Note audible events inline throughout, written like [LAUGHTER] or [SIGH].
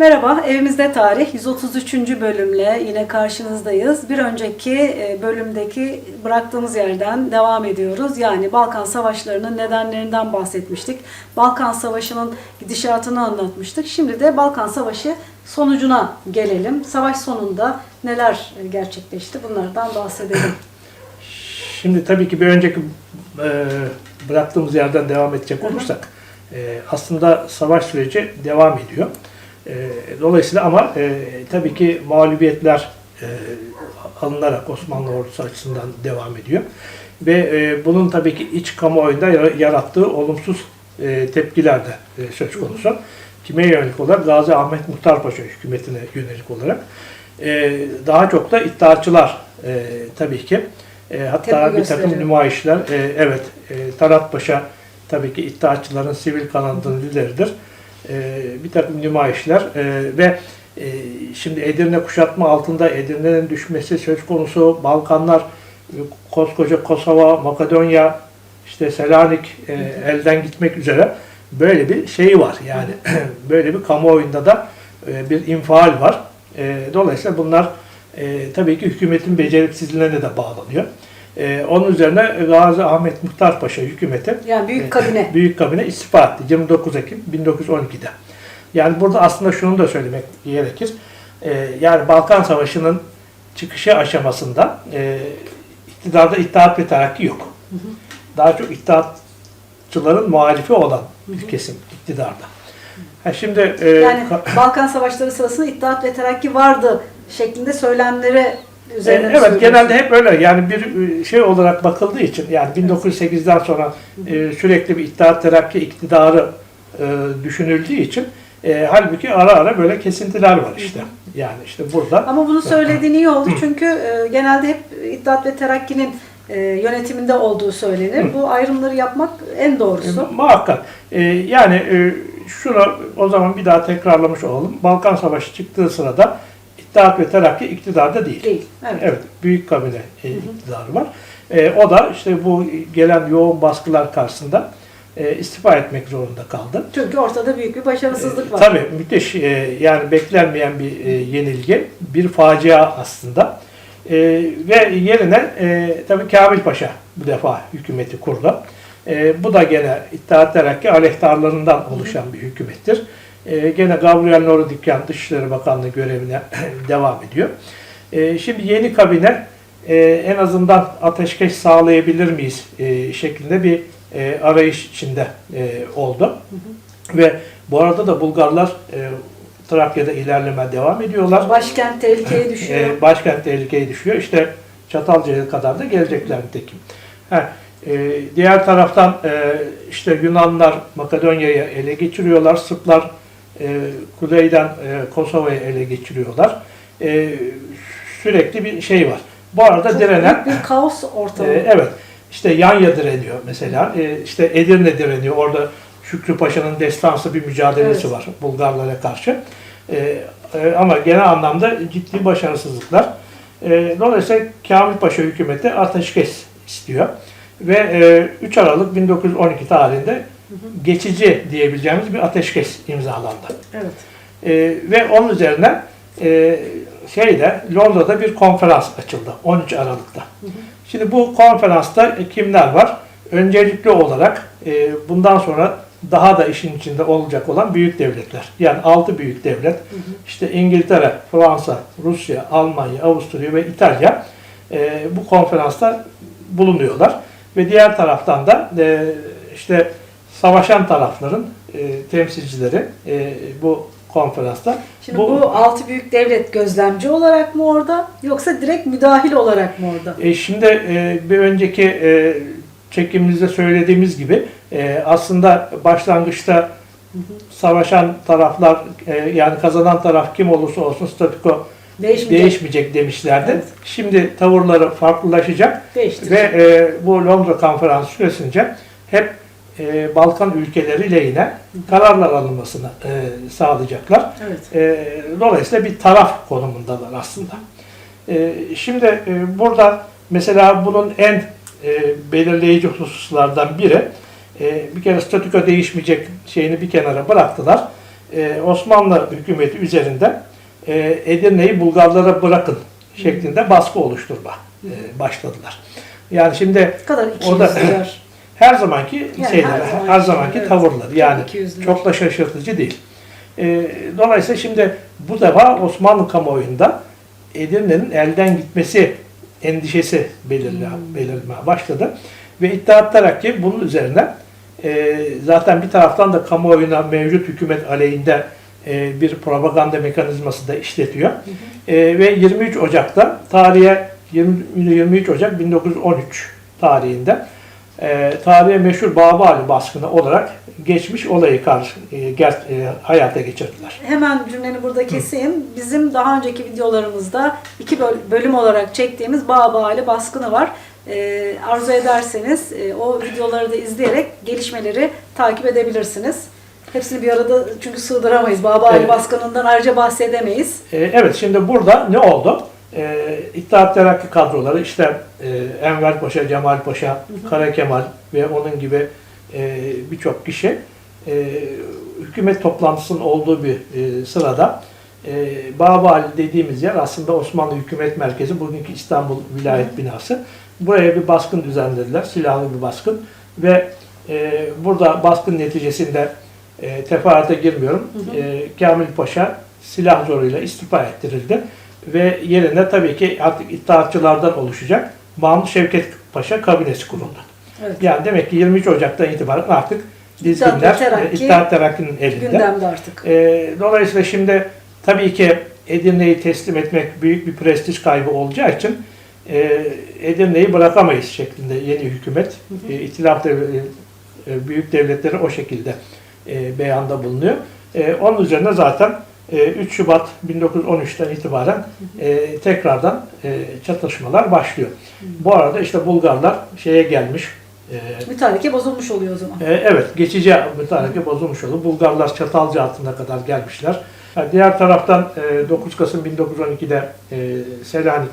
Merhaba, Evimizde Tarih 133. bölümle yine karşınızdayız. Bir önceki e, bölümdeki bıraktığımız yerden devam ediyoruz. Yani Balkan Savaşları'nın nedenlerinden bahsetmiştik. Balkan Savaşı'nın gidişatını anlatmıştık. Şimdi de Balkan Savaşı sonucuna gelelim. Savaş sonunda neler gerçekleşti bunlardan bahsedelim. [CLEARS THROAT] Şimdi tabii ki bir önceki e, bıraktığımız yerden devam edecek olursak e, aslında savaş süreci devam ediyor. E, dolayısıyla ama e, tabii ki mağlubiyetler e, alınarak Osmanlı ordusu açısından devam ediyor. Ve e, bunun tabii ki iç kamuoyunda yara- yarattığı olumsuz e, tepkiler de e, söz konusu. Kime yönelik olarak? Gazi Ahmet Muhtar Paşa hükümetine yönelik olarak. E, daha çok da iddiaçılar e, tabii ki. E, hatta Tepki bir takım nümayişler, e, evet, e, Talat Paşa tabii ki iddiaçıların sivil kanadının lideridir. E, bir takım nümayişler e, ve şimdi Edirne kuşatma altında Edirne'nin düşmesi söz konusu, Balkanlar, e, koskoca Kosova, Makedonya, işte Selanik e, elden gitmek üzere böyle bir şey var. Yani [CLEARS THROAT] böyle bir kamuoyunda da e, bir infial var. Dolayısıyla bunlar tabii ki hükümetin beceriksizliğine de bağlanıyor. E, onun üzerine Gazi Ahmet Muhtar Paşa hükümeti Yani büyük kabine. Büyük kabine istifa etti 29 Ekim 1912'de. Yani burada aslında şunu da söylemek gerekir. Ee, yani Balkan Savaşı'nın çıkışı aşamasında e, iktidarda İttihat ve Terakki yok. Daha çok İttihatçıların muhalifi olan bir kesim iktidarda. Ha şimdi e, Yani ka- Balkan Savaşları sırasında İttihat ve Terakki vardı şeklinde söylemleri üzerine E, Evet genelde hep öyle yani bir e, şey olarak bakıldığı için yani 1908'den sonra e, sürekli bir İttihat Terakki iktidarı e, düşünüldüğü için e, halbuki ara ara böyle kesintiler var işte. Yani işte burada Ama bunu söylediğin iyi oldu çünkü e, genelde hep İttihat ve Terakki'nin e, yönetiminde olduğu söylenir. Bu ayrımları yapmak en doğrusu. E, Muhakkak. E, yani e, şunu o zaman bir daha tekrarlamış olalım. Balkan Savaşı çıktığı sırada İttihat ve Terakki iktidarda değil. Değil. Evet. Evet, büyük kabine e, iktidarı var. E, o da işte bu gelen yoğun baskılar karşısında e, istifa etmek zorunda kaldı. Çünkü ortada büyük bir başarısızlık var. Tabii müthiş e, yani beklenmeyen bir e, yenilgi, bir facia aslında. E, ve yerine e, tabii Kamil Paşa bu defa hükümeti kurdu. E, bu da gene İttihat Terakki aleyhtarlarından oluşan bir hükümettir. E, gene Gabriel Norodikyan Dışişleri Bakanlığı görevine [CLEARS THROAT] devam ediyor. E, şimdi yeni kabine e, en azından ateşkes sağlayabilir miyiz e, şeklinde bir e, arayış içinde e, oldu. Ve bu arada da Bulgarlar e, Trakya'da ilerleme devam ediyorlar. Başkent tehlikeye [CLEARS THROAT] düşüyor. E, başkent tehlikeye düşüyor. İşte Çatalca'ya kadar da gelecekler nitekim. Ha, e, diğer taraftan e, işte Yunanlar Makedonya'yı ele geçiriyorlar. Sırplar e, kuzeyden e, Kosova'yı ele geçiriyorlar. E, sürekli bir şey var. Bu arada Çok direnen bir kaos ortamı. ee, evet. İşte Yanya direniyor mesela. Ee, işte Edirne direniyor. Orada Şükrü Paşa'nın destansı bir mücadelesi Evet. var Bulgarlara karşı. Ee, e, ama genel anlamda ciddi başarısızlıklar. Ee, dolayısıyla Kamil Paşa hükümeti ateşkes istiyor. Ve e, 3 Aralık 1912 tarihinde geçici diyebileceğimiz bir ateşkes imzalandı. Evet. Ee, ve onun üzerine e, şeyde Londra'da bir konferans açıldı 13 Aralık'ta. Şimdi bu konferansta kimler var? Öncelikli olarak e, bundan sonra daha da işin içinde olacak olan büyük devletler. Yani 6 büyük devlet. işte İngiltere, Fransa, Rusya, Almanya, Avusturya ve İtalya e, bu konferansta bulunuyorlar. Ve diğer taraftan da e, işte savaşan tarafların e, temsilcileri e, bu konferansta. Şimdi bu, altı büyük devlet gözlemci olarak mı orada yoksa direkt müdahil olarak mı orada? E, şimdi e, bir önceki e, çekimimizde söylediğimiz gibi e, aslında başlangıçta savaşan taraflar e, yani kazanan taraf kim olursa olsun statüko Değişmeyecek. değişmeyecek demişlerdi. Evet. Şimdi tavırları farklılaşacak ve e, bu Londra konferansı süresince hep e, Balkan ülkeleri lehine kararlar alınmasını e, sağlayacaklar. Evet. E, dolayısıyla bir taraf konumundalar aslında. E, şimdi e, burada mesela bunun en e, belirleyici hususlardan biri e, bir kere statüko değişmeyecek şeyini bir kenara bıraktılar. e, Osmanlı hükümeti üzerinde e, Edirne'yi Bulgarlara bırakın şeklinde baskı oluşturma e, başladılar. Yani şimdi kadar Orada-. [LAUGHS] her zamanki Yani şeyler, her her zamanki, zamanki, evet. tavırlar. Yani Çok da şaşırtıcı değil. E, dolayısıyla şimdi bu defa Osmanlı kamuoyunda Edirne'nin elden gitmesi endişesi belirle, Hmm. belirmeye başladı. Ve İttihat Terakki bunun üzerine e, zaten bir taraftan da kamuoyuna mevcut hükümet aleyhinde e, bir propaganda mekanizması da işletiyor. E, ve 23 Ocak'ta tarihe 20, 23 Ocak 1913 tarihinde e, tarihe meşhur Babali baskını olarak geçmiş olayı karşı e, ger- e, hayata geçirdiler. Hemen cümleni burada keseyim. Bizim daha önceki videolarımızda iki böl- bölüm olarak çektiğimiz Bağ Ali baskını var. Ee, arzu ederseniz e, o videoları da izleyerek gelişmeleri takip edebilirsiniz. Hepsini bir arada çünkü sığdıramayız. Bağ Ali Evet. baskınından ayrıca bahsedemeyiz. E, evet şimdi burada ne oldu? E, İttihat Terakki kadroları işte e, Enver Paşa, Cemal Paşa, Kara Kemal ve onun gibi e, birçok kişi e, hükümet toplantısının olduğu bir e, sırada e, Babali dediğimiz yer aslında Osmanlı hükümet merkezi, bugünkü İstanbul vilayet binası. Buraya bir baskın düzenlediler, silahlı bir baskın ve e, burada baskın neticesinde e, teferruata girmiyorum. Hı hı. E, Kamil Paşa silah zoruyla istifa ettirildi ve yerine tabii ki artık iddiatçılardan oluşacak Mahmut Şevket Paşa kabinesi kuruldu. Evet. Yani demek ki 23 Ocak'tan itibaren artık dizginler e, Terakki İttihat Terakki'nin elinde. Gündemde artık. E, dolayısıyla şimdi tabii ki Edirne'yi teslim etmek büyük bir prestij kaybı olacağı için e, Edirne'yi bırakamayız şeklinde yeni hükümet, Hı hı. e, İtilaf e, büyük devletleri o şekilde e, beyanda bulunuyor. E, onun üzerine zaten 3 Şubat 1913'ten itibaren e, tekrardan e, çatışmalar başlıyor. Bu arada işte Bulgarlar şeye gelmiş, e, Mütareke bozulmuş oluyor o zaman. e, evet, geçici mütareke bozulmuş oldu. Bulgarlar Çatalca altına kadar gelmişler. Diğer taraftan e, 9 Kasım 1912'de e, Selanik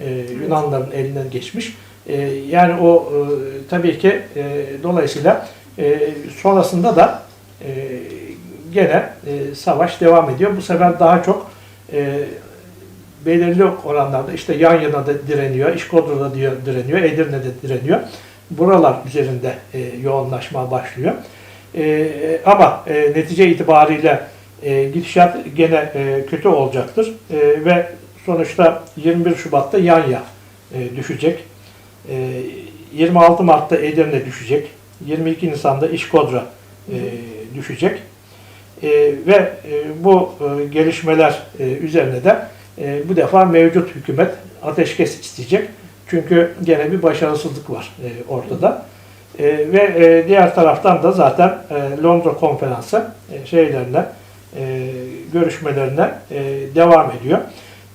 e, Yunanların elinden geçmiş. E, yani o e, tabii ki e, dolayısıyla e, sonrasında da e, gene e, savaş devam ediyor. Bu sefer daha çok e, belirli oranlarda işte yan yana da direniyor, İşkodra'da diyor direniyor, Edirne'de direniyor. Buralar üzerinde e, yoğunlaşma başlıyor. E, ama e, netice itibariyle e, gidişat gene e, kötü olacaktır. E, ve sonuçta 21 Şubat'ta Yanya e, düşecek. E, 26 Mart'ta Edirne düşecek. 22 Nisan'da İşkodra e, düşecek. E, ve e, bu e, gelişmeler e, üzerine de e, bu defa mevcut hükümet ateşkes isteyecek. Çünkü gene bir başarısızlık var e, ortada. E, ve e, diğer taraftan da zaten e, Londra konferansı e, şeylerine e, görüşmelerine e, devam ediyor.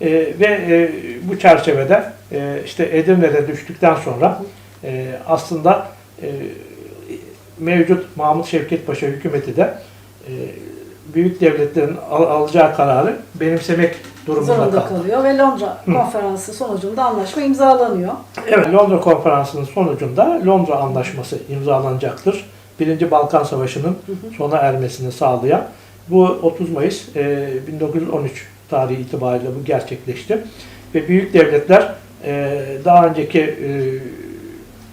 E, ve e, bu çerçevede e, işte Edirne'de düştükten sonra e, aslında e, mevcut Mahmut Şevket Paşa hükümeti de e, büyük devletlerin al- alacağı kararı benimsemek durumunda Zorunda kaldı. kalıyor ve Londra konferansı sonucunda anlaşma imzalanıyor. Evet, Londra Konferansı'nın sonucunda Londra Anlaşması imzalanacaktır. Birinci Balkan Savaşı'nın sona ermesini sağlayan. Bu 30 Mayıs e, 1913 tarihi itibariyle bu gerçekleşti. Ve büyük devletler e, daha önceki e,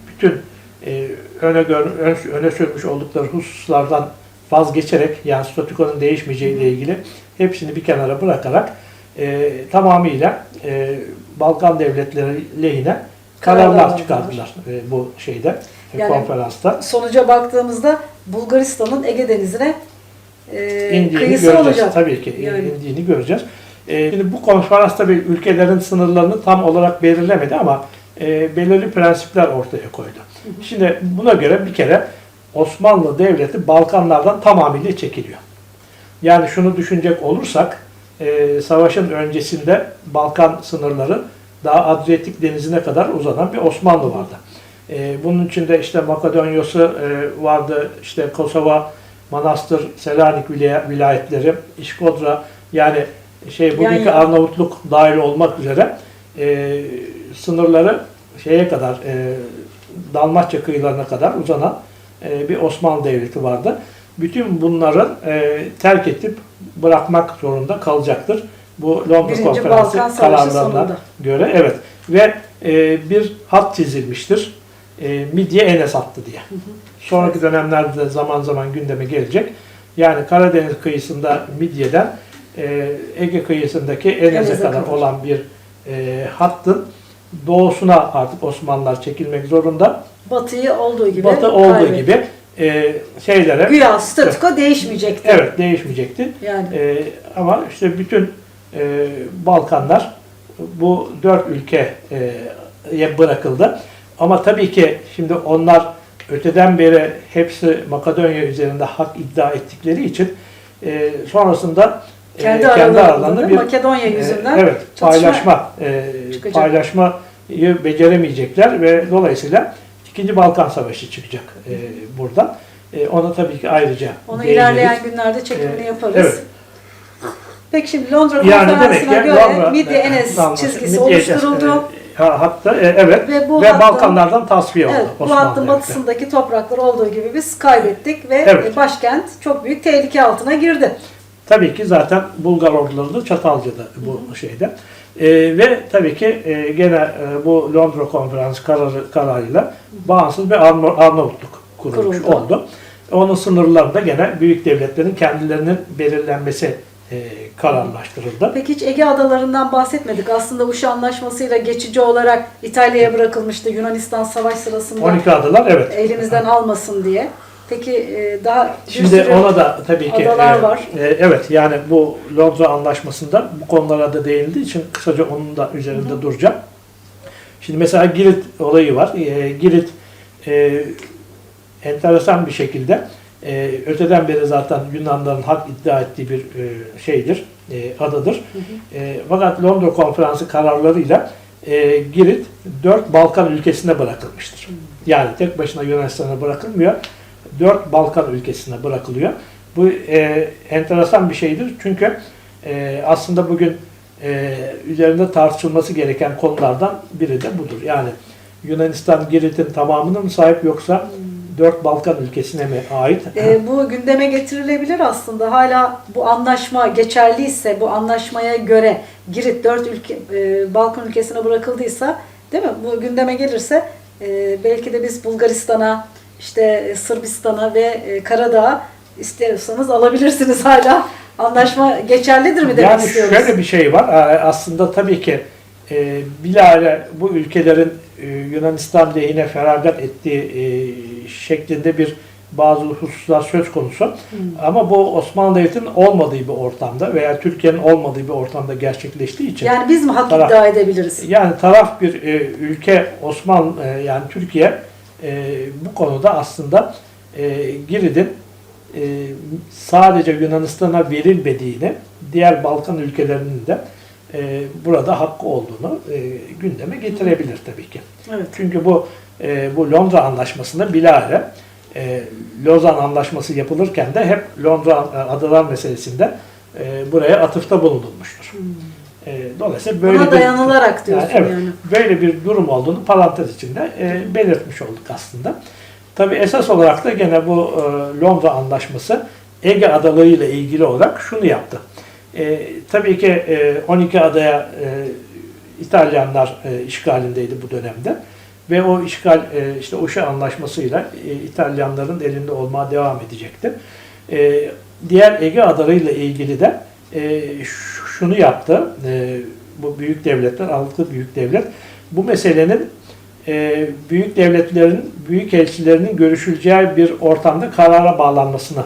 bütün e, öne, gör, ön- öne sürmüş oldukları hususlardan vazgeçerek yani statükonun değişmeyeceği ile ilgili hepsini bir kenara bırakarak e, tamamıyla e, Balkan devletleri lehine Kararlar kararlar çıkardılar e, bu şeyde e, Yani- konferansta. Sonuca baktığımızda Bulgaristan'ın Ege Denizi'ne e, indiğini kıyısı göreceğiz. olacak. Tabii ki Yani. indiğini göreceğiz. Ee, şimdi bu konferans tabii ülkelerin sınırlarını tam olarak belirlemedi ama e, belirli prensipler ortaya koydu. Şimdi buna göre bir kere Osmanlı Devleti Balkanlardan tamamıyla çekiliyor. Yani şunu düşünecek olursak e, savaşın öncesinde Balkan sınırları daha Adriyatik Denizi'ne kadar uzanan bir Osmanlı vardı. E, bunun içinde işte Makedonya'sı e, vardı, işte Kosova, Manastır, Selanik vilayetleri, İşkodra yani şey bugünkü Yani- Arnavutluk dahil olmak üzere e, sınırları şeye kadar e, Dalmaçya kıyılarına kadar uzanan e, bir Osmanlı Devleti vardı. bütün bunların e, terk edip bırakmak zorunda kalacaktır. Bu Londra Birinci Konferansı kararlarına göre evet ve e, bir hat çizilmiştir. E, Midye Enes hattı diye. Sonraki dönemlerde de zaman zaman gündeme gelecek. Yani Karadeniz kıyısında Midye'den e, Ege kıyısındaki Enes'e Enes'e kadar kadar. olan bir e, hattın doğusuna artık Osmanlılar çekilmek zorunda. Batıyı olduğu gibi Batı olduğu kaybetti. gibi e, şeylere Güya statüko değişmeyecekti. evet değişmeyecekti. Yani E, ama işte bütün e, Balkanlar bu dört ülkeye bırakıldı. Ama tabii ki şimdi onlar öteden beri hepsi Makedonya üzerinde hak iddia ettikleri için e, sonrasında e, kendi, aralarında bir Makedonya yüzünden e, evet paylaşma e, paylaşmayı beceremeyecekler ve dolayısıyla İkinci Balkan Savaşı çıkacak e, buradan. E, ona tabii ki ayrıca Onu değiniriz. ilerleyen günlerde çekimini Ee, yaparız. evet. Peki şimdi Londra Yani konferansına göre Londra- Midye Enes Londra- çizgisi Midye- oluşturuldu. e, ha- hatta e, evet Ve bu ve hattın- Balkanlardan tasfiye oldu Evet, bu hattın batısındaki topraklar olduğu gibi biz kaybettik ve Evet. e, başkent çok büyük tehlike altına girdi. Tabii ki zaten Bulgar orduları da Çatalca'da bu şeyde. E, ve tabii ki e, gene e, bu Londra Konferansı kararı, kararıyla bağımsız bir Arna- Arnavutluk kurulmuş Kuruldu. oldu. Onun sınırları da gene büyük devletlerin kendilerinin belirlenmesi e, kararlaştırıldı. Peki hiç Ege adalarından bahsetmedik. Aslında Uşa Anlaşması'yla geçici olarak İtalya'ya bırakılmıştı Yunanistan savaş sırasında 12 adalar evet. elimizden almasın diye. Peki e, daha Şimdi ona da tabii ki adalar e, var. e, evet yani bu Londra Anlaşması'nda bu konulara da değindiği için kısaca onun da üzerinde duracağım. Şimdi mesela Girit olayı var. E, Girit e, enteresan bir şekilde e, öteden beri zaten Yunanların hak iddia ettiği bir e, şeydir, e, adadır. E, fakat Londra Konferansı kararlarıyla e, Girit dört Balkan ülkesine bırakılmıştır. Yani tek başına Yunanistan'a bırakılmıyor. Dört Balkan ülkesine bırakılıyor. Bu e, enteresan bir şeydir çünkü e, aslında bugün e, üzerinde tartışılması gereken konulardan biri de budur. Yani Yunanistan Girit'in tamamına mı sahip yoksa dört Balkan ülkesine mi ait? E, bu gündeme getirilebilir aslında. Hala bu anlaşma geçerliyse, bu anlaşmaya göre Girit dört ülke, e, Balkan ülkesine bırakıldıysa, değil mi? Bu gündeme gelirse e, belki de biz Bulgaristan'a, işte e, Sırbistan'a ve e, Karadağ'a istiyorsanız alabilirsiniz hala. Anlaşma geçerlidir mi demek yani istiyoruz? şöyle bir şey var. Ee, Aslında tabii ki e, bilahare bu ülkelerin e, Yunanistan lehine feragat ettiği e, şeklinde bir bazı hususlar söz konusu. Hmm. Ama bu Osmanlı Devleti'nin olmadığı bir ortamda veya Türkiye'nin olmadığı bir ortamda gerçekleştiği için Yani biz mi hak Taraf- iddia edebiliriz? yani taraf bir e, ülke Osmanlı e, yani Türkiye e, bu konuda aslında e, Girit'in e, sadece Yunanistan'a verilmediğini, diğer Balkan ülkelerinin de e, burada hakkı olduğunu e, gündeme getirebilir tabii ki. Evet. Çünkü bu e, bu Londra Anlaşması'nda bilahare e, Lozan Anlaşması yapılırken de hep Londra e, adalar meselesinde e, buraya atıfta bulunulmuştur. E, dolayısıyla böyle. Buna bir- dayanılarak diyorsun yani, evet, yani. böyle bir durum olduğunu parantez içinde e, belirtmiş olduk aslında. Tabi esas olarak da gene bu e, Londra Anlaşması Ege adaları ile ilgili olarak şunu yaptı. E, tabii ki e, 12 adaya e, İtalyanlar e, işgalindeydi bu dönemde ve o işgal e, işte Uşa Anlaşması'yla e, İtalyanların elinde olmaya devam edecekti. E, diğer Ege adaları ile ilgili de e, şunu yaptı. E, bu büyük devletler, altı büyük devlet bu meselenin e, büyük devletlerin, büyük elçilerinin görüşüleceği bir ortamda karara bağlanmasını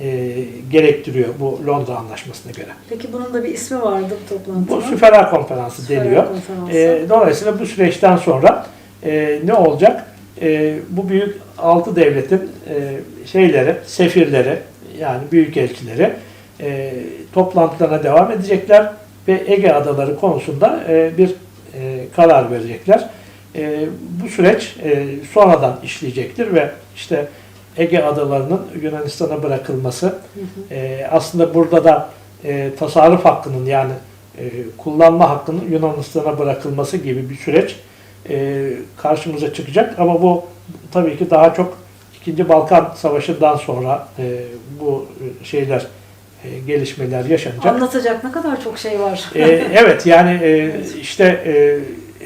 e, gerektiriyor bu Londra Anlaşması'na göre. Peki bunun da bir ismi vardı bu toplantının. Bu Süfera Konferansı Süfera deniyor. Konferansı. E, dolayısıyla bu süreçten sonra e, ne olacak? E, bu büyük altı devletin e, şeyleri, sefirleri yani büyük elçileri e, toplantılarına devam edecekler ve Ege adaları konusunda e, bir e, karar verecekler. E, bu süreç e, sonradan işleyecektir ve işte Ege adalarının Yunanistan'a bırakılması e, aslında burada da e, tasarruf hakkının yani e, kullanma hakkının Yunanistan'a bırakılması gibi bir süreç e, karşımıza çıkacak ama bu tabii ki daha çok İkinci Balkan Savaşı'ndan sonra e, bu şeyler e, gelişmeler yaşanacak. Anlatacak ne kadar çok şey var. E, [LAUGHS] evet yani e, işte e,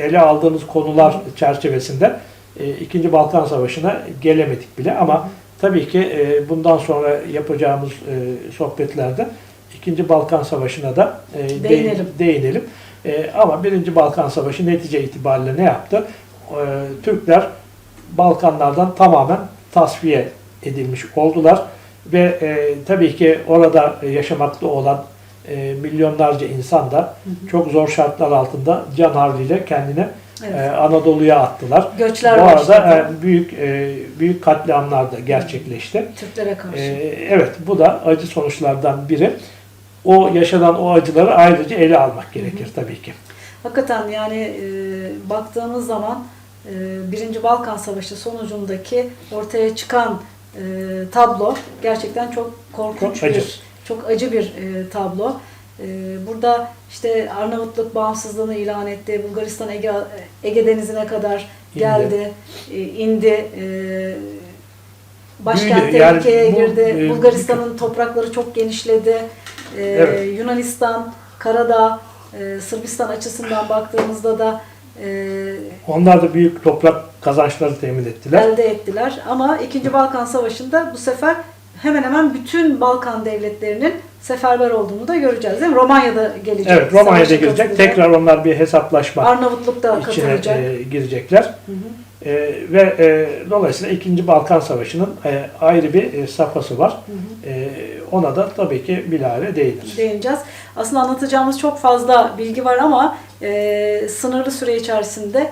ele aldığımız konular çerçevesinde e, İkinci Balkan Savaşı'na gelemedik bile ama tabii ki e, bundan sonra yapacağımız e, sohbetlerde İkinci Balkan Savaşı'na da e, değin- Değinelim. değinelim. E, ama Birinci Balkan Savaşı netice itibariyle ne yaptı? E, Türkler Balkanlardan tamamen tasfiye edilmiş oldular ve e, tabii ki orada yaşamakta olan e, milyonlarca insan da çok zor şartlar altında can havliyle kendini Evet. e, Anadolu'ya attılar. Göçler Bu arada başladı. e, büyük e, büyük katliamlar da gerçekleşti. Türklere karşı. E, evet bu da acı sonuçlardan biri. O yaşanan o acıları ayrıca ele almak gerekir tabii ki. Hakikaten yani e, baktığımız zaman e, Birinci Balkan Savaşı sonucundaki ortaya çıkan e, tablo gerçekten çok korkunç Çok acı. bir, çok acı bir e, tablo. E, burada işte Arnavutluk bağımsızlığını ilan etti, Bulgaristan Ege, Ege Denizi'ne kadar geldi, e, indi. E, başkent. Yani tehlikeye bu, girdi. e, Bulgaristan'ın toprakları çok genişledi. E, Evet. Yunanistan, Karadağ, e, Sırbistan açısından baktığımızda da e, Onlar da büyük toprak kazançları temin ettiler. elde ettiler. Ama İkinci Balkan Savaşı'nda bu sefer hemen hemen bütün Balkan devletlerinin seferber olduğunu da göreceğiz değil mi? Romanya'da gelecek. Evet Romanya'da katılacak. Tekrar onlar bir hesaplaşma Arnavutluk da içine katılacak. e, girecekler. Hı hı. E, ve e, dolayısıyla 2. Balkan Savaşı'nın e, ayrı bir e, safhası var. Hı hı. E, ona da tabii ki bilahare değiniriz. değineceğiz. Aslında anlatacağımız çok fazla bilgi var ama e, sınırlı süre içerisinde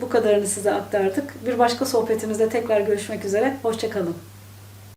bu kadarını size aktardık. Bir başka sohbetimizde tekrar görüşmek üzere. Hoşçakalın.